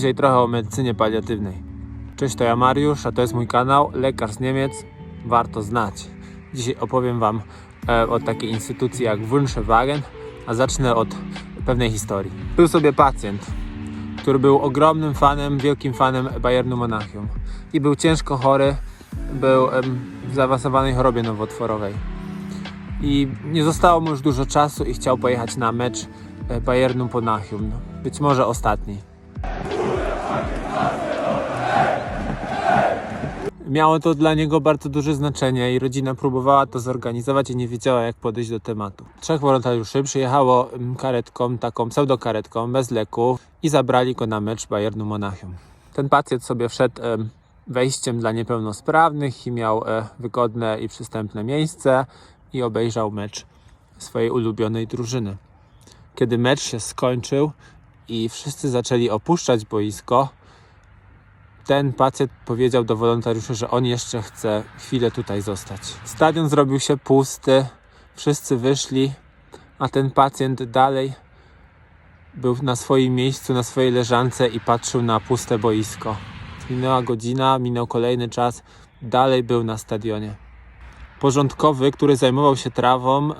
Dzisiaj trochę o medycynie paliatywnej. Cześć, to ja Mariusz, a to jest mój kanał Lekarz z Niemiec. Warto znać. Dzisiaj opowiem Wam e, o takiej instytucji jak Wunschwagen, a zacznę od pewnej historii. Był sobie pacjent, który był ogromnym fanem, wielkim fanem Bayernu Monachium i był ciężko chory, był em, w zaawansowanej chorobie nowotworowej i nie zostało mu już dużo czasu i chciał pojechać na mecz e, Bayernu Monachium, być może ostatni. Miało to dla niego bardzo duże znaczenie i rodzina próbowała to zorganizować i nie wiedziała jak podejść do tematu. Trzech wolontariuszy przyjechało mm, karetką, taką pseudokaretką, bez leków i zabrali go na mecz Bayernu Monachium. Ten pacjent sobie wszedł em, wejściem dla niepełnosprawnych i miał e, wygodne i przystępne miejsce i obejrzał mecz swojej ulubionej drużyny. Kiedy mecz się skończył i wszyscy zaczęli opuszczać boisko, ten pacjent powiedział do wolontariuszy, że on jeszcze chce chwilę tutaj zostać. Stadion zrobił się pusty, wszyscy wyszli, a ten pacjent dalej był na swoim miejscu, na swojej leżance i patrzył na puste boisko. Minęła godzina, minął kolejny czas, dalej był na stadionie. Porządkowy, który zajmował się trawą,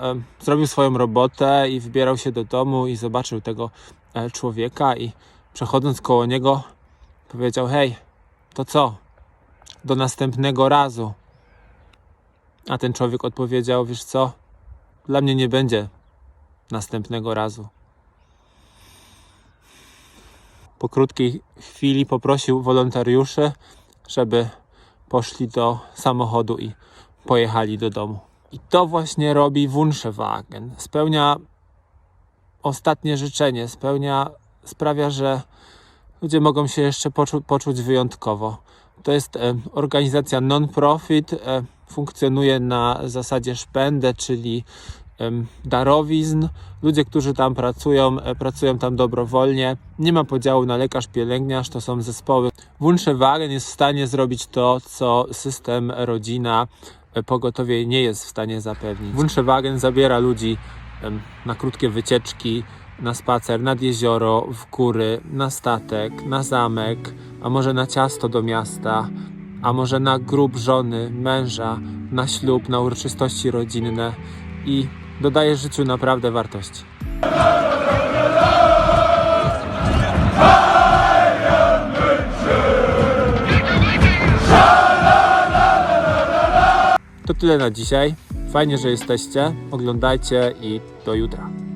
zrobił swoją robotę i wybierał się do domu i zobaczył tego e, człowieka i przechodząc koło niego powiedział: Hej, to co? Do następnego razu. A ten człowiek odpowiedział: Wiesz co? Dla mnie nie będzie następnego razu. Po krótkiej chwili poprosił wolontariuszy, żeby poszli do samochodu i pojechali do domu. I to właśnie robi Wunschwagen. Spełnia ostatnie życzenie, spełnia, sprawia, że ludzie mogą się jeszcze poczu- poczuć wyjątkowo. To jest e, organizacja non-profit, e, funkcjonuje na zasadzie szpendę, czyli em, darowizn. Ludzie, którzy tam pracują, e, pracują tam dobrowolnie. Nie ma podziału na lekarz, pielęgniarz, to są zespoły. Wunschwagen jest w stanie zrobić to, co system rodzina e, pogotowie nie jest w stanie zapewnić. Wunschwagen zabiera ludzi em, na krótkie wycieczki, na spacer nad jezioro, w góry, na statek, na zamek, a może na ciasto do miasta, a może na grób żony, męża, na ślub, na uroczystości rodzinne i dodaje życiu naprawdę wartości. To tyle na dzisiaj. Fajnie, że jesteście. Oglądajcie i do jutra.